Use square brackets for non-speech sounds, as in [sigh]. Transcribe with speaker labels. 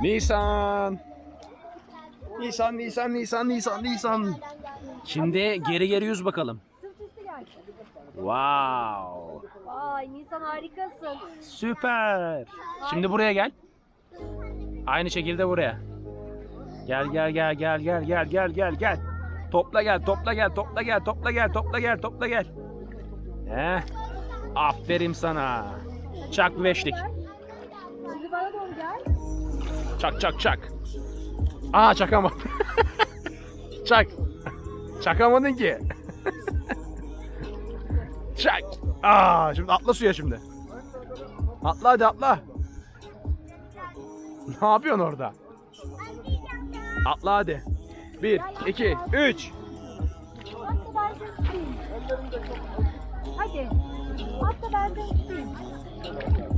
Speaker 1: Nisan. Nisan, Nisan, Nisan, Nisan, Nisan. Şimdi geri geri yüz bakalım.
Speaker 2: Sırt üstü gel.
Speaker 1: Wow.
Speaker 2: Vay Nisan harikasın.
Speaker 1: Süper. Şimdi buraya gel. Aynı şekilde buraya. Gel gel gel gel gel gel gel gel gel. Topla gel, topla gel, topla gel, topla gel, topla gel, topla gel. He? Aferin sana. Çak beşlik.
Speaker 2: Şimdi bana doğru gel.
Speaker 1: Çak çak çak. Aa çakamadım. [laughs] çak. Çakamadın ki. [laughs] çak. Aa şimdi atla suya şimdi. Atla hadi atla. Ne yapıyorsun orada? Atla hadi. Bir, iki, üç.
Speaker 2: Hadi. Atla ben seni tutayım.